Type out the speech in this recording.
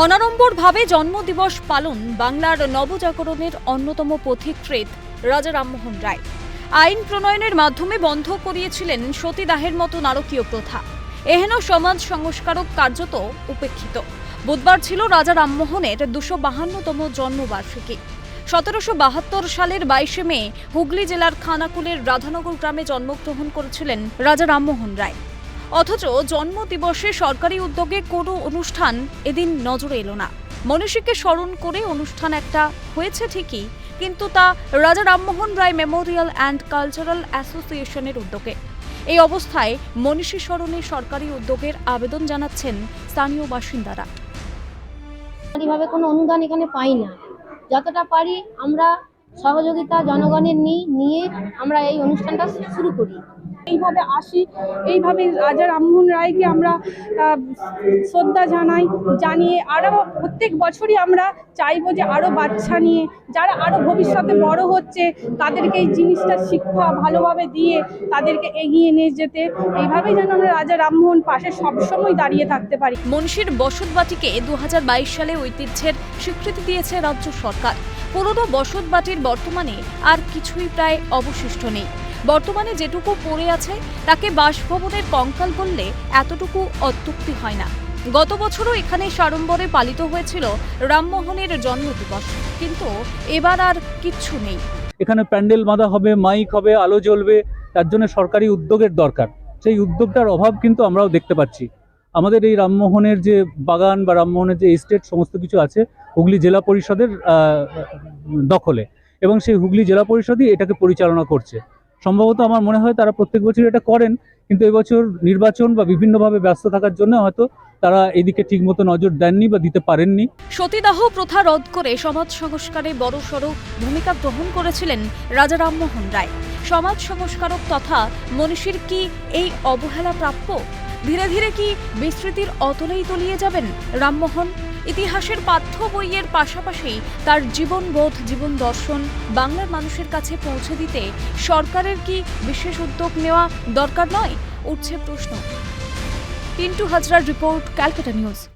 অনাড়ম্বরভাবে জন্মদিবস পালন বাংলার নবজাগরণের অন্যতম পথিকৃৎ রাজা রামমোহন রায়। আইন প্রণয়নের মাধ্যমে বন্ধ করিয়েছিলেন সতীদাহের মতো নারকীয় প্রথা। এহেন সমাজ সংস্কারক কার্যত উপেক্ষিত। বুধবার ছিল রাজা রামমোহনের দুশো বাহান্নতম জন্মবার্ষিকী। সতেরোশো বাহাত্তর সালের বাইশে মে হুগলি জেলার খানাকুলের রাধানগর গ্রামে জন্মগ্রহণ করেছিলেন রাজা রামমোহন রায়। অথচ জন্মদিবসে সরকারি উদ্যোগে কোনো অনুষ্ঠান এদিন নজরে এলো না। মনীষীকে স্মরণ করে অনুষ্ঠান একটা হয়েছে ঠিকই, কিন্তু তা Raja Rammohan Roy memorial and cultural অ্যাসোসিয়েশনের উদ্যোগে। এই অবস্থায় মনীষী স্মরণে সরকারি উদ্যোগের আবেদন জানাচ্ছেন স্থানীয় বাসিন্দারা। কোনো অনুদান এখানে পাই না। যতটা পারি আমরা সহযোগিতা জনগণের নিই নিয়ে আমরা এই অনুষ্ঠানটা শুরু করি। এইভাবে আসি এইভাবে রাজা রামমোহন রায়কে আমরা শ্রদ্ধা জানাই জানিয়ে আরও প্রত্যেক বছরই আমরা চাইব যে আরও বাচ্চা নিয়ে যারা আরও ভবিষ্যতে বড় হচ্ছে তাদেরকে এই জিনিসটা শিক্ষা ভালোভাবে দিয়ে তাদেরকে এগিয়ে নিয়ে যেতে। এইভাবেই যেন আমরা রাজা রামমোহন পাশে সবসময় দাঁড়িয়ে থাকতে পারি। মনীষীর বসতবাটিকে দু সালে ঐতিহ্যের স্বীকৃতি দিয়েছে রাজ্য সরকার। পুরনো বসতবাটির বর্তমানে আর কিছুই প্রায় অবশিষ্ট নেই। বর্তমানে যেটুকু পড়ে আছে, তাকে বাসভবনের কঙ্কাল বললে এতটুকু অত্যুক্তি হয় না। গত বছরও এখানে সাড়ম্বরে পালিত হয়েছিল রামমোহনের জন্মদিবস, কিন্তু এবার আর কিচ্ছু নেই। এখানে প্যান্ডেল বাঁধা হবে, মাইক হবে, আলো জ্বলবে, তার জন্য সরকারি উদ্যোগের দরকার। সেই উদ্যোগটার অভাব কিন্তু আমরাও দেখতে পাচ্ছি। আমাদের এই রামমোহনের যে বাগান বা রামমোহনের যে এস্টেট সমস্ত কিছু আছে, হুগলি জেলা পরিষদের দখলে। এবং সেই হুগলি জেলা পরিষদই এটাকে পরিচালনা করছে। সম্ভবত আমার মনে হয় তারা প্রত্যেক বছর এটা করেন, কিন্তু এবছর নির্বাচন বা বিভিন্নভাবে ব্যস্ত থাকার জন্য হয়তো তারা এদিকে ঠিকমতো নজর দেননি বা দিতে পারেননি। সতীদাহ প্রথা রদ করে সমাজ সংস্কারে বড়সড় ভূমিকা গ্রহণ করেছিলেন রাজা রামমোহন রায়। সমাজ সংস্কারক তথা মনীষীর কি এই অবহেলা প্রাপ্য? ধীরে ধীরে কি বিস্তৃতির অতলেই তলিয়ে যাবেন রামমোহন? ইতিহাসের পাঠ্য বইয়ের পাশাপাশি তার জীবনবোধ, জীবন দর্শন, বাংলার মানুষের কাছে পৌঁছে দিতে সরকারের কি বিশেষ উদ্যোগ নেওয়া দরকার নয়? উঠছে প্রশ্ন। পিন্টু হাজরার রিপোর্ট, ক্যালকাটা নিউজ।